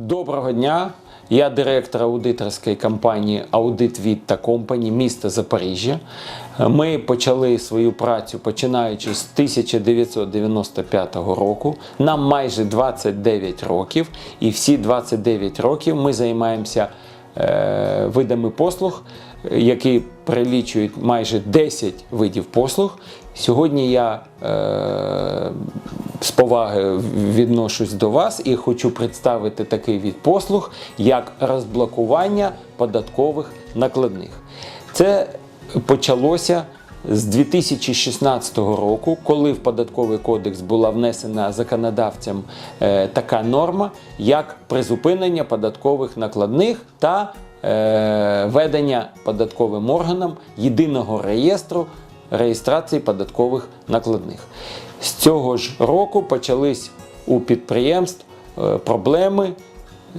Доброго дня. Я директор аудиторської компанії Audit та Company міста Запоріжжя. Ми почали свою працю починаючи з 1995 року. Нам майже 29 років, і всі 29 років ми займаємося е, видами послуг, які прилічують майже 10 видів послуг. Сьогодні я е, з повагою відношусь до вас і хочу представити такий від послуг, як розблокування податкових накладних. Це почалося з 2016 року, коли в податковий кодекс була внесена законодавцям е, така норма, як призупинення податкових накладних та е, ведення податковим органам єдиного реєстру реєстрації податкових накладних. З цього ж року почались у підприємств е, проблеми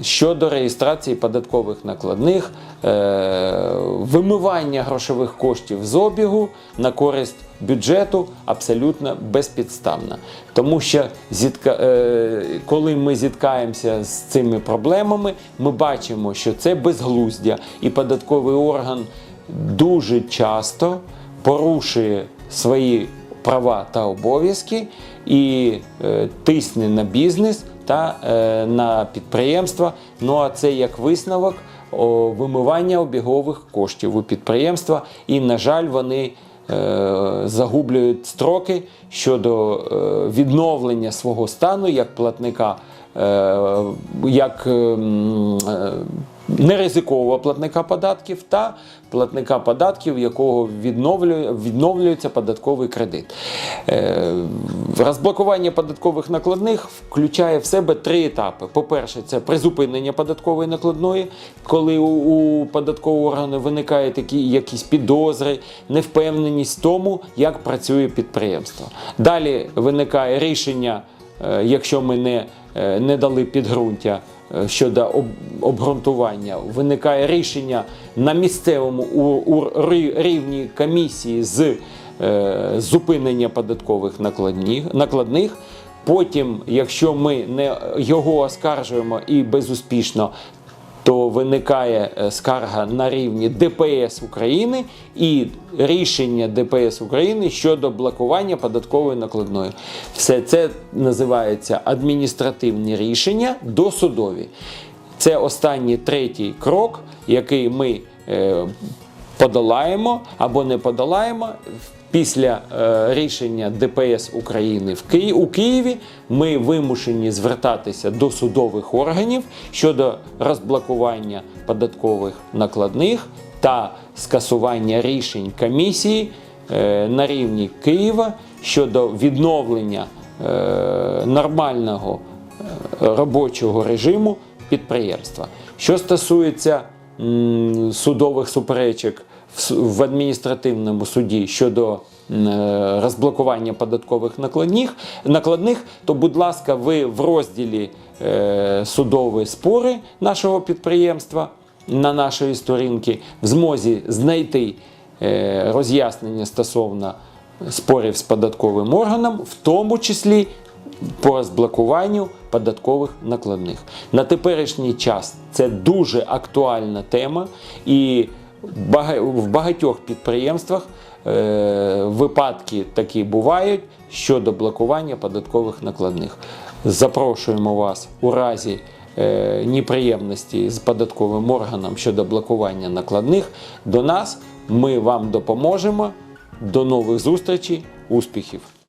щодо реєстрації податкових накладних, е, вимивання грошових коштів з обігу на користь бюджету абсолютно безпідставно. Тому що е, коли ми зіткаємося з цими проблемами, ми бачимо, що це безглуздя, і податковий орган дуже часто порушує свої права та обов'язки і е, тисне на бізнес та е, на підприємства. Ну а це як висновок вимивання обігових коштів у підприємства. І, на жаль, вони е, загублюють строки щодо відновлення свого стану як платника, як е, е, неризикового платника податків та платника податків, якого відновлює, відновлюється податковий кредит. Е, розблокування податкових накладних включає в себе три етапи. По-перше, це призупинення податкової накладної, коли у, податкового органу виникають такі якісь підозри, невпевненість в тому, як працює підприємство. Далі виникає рішення, якщо ми не, е, не дали підґрунтя е, щодо обґрунтування, виникає рішення на місцевому рівні комісії з е, зупинення податкових накладних. Потім, якщо ми не його оскаржуємо і безуспішно, то виникає е, скарга на рівні ДПС України і рішення ДПС України щодо блокування податкової накладної. Все це називається адміністративні рішення досудові. Це останній третій крок, який ми е, подолаємо або не подолаємо. Після е, рішення ДПС України в Ки... у Києві ми вимушені звертатися до судових органів щодо розблокування податкових накладних та скасування рішень комісії е, на рівні Києва щодо відновлення е, нормального е, робочого режиму підприємства. Що стосується м, судових суперечок в адміністративному суді щодо е, розблокування податкових накладних, то, будь ласка, ви в розділі е, судові спори нашого підприємства на нашої сторінки в змозі знайти е, роз'яснення стосовно спорів з податковим органом, в тому числі по розблокуванню податкових накладних. На теперішній час це дуже актуальна тема, і в багатьох підприємствах е, випадки такі бувають щодо блокування податкових накладних. Запрошуємо вас у разі е, неприємності з податковим органом щодо блокування накладних до нас. Ми вам допоможемо. До нових зустрічей, успіхів!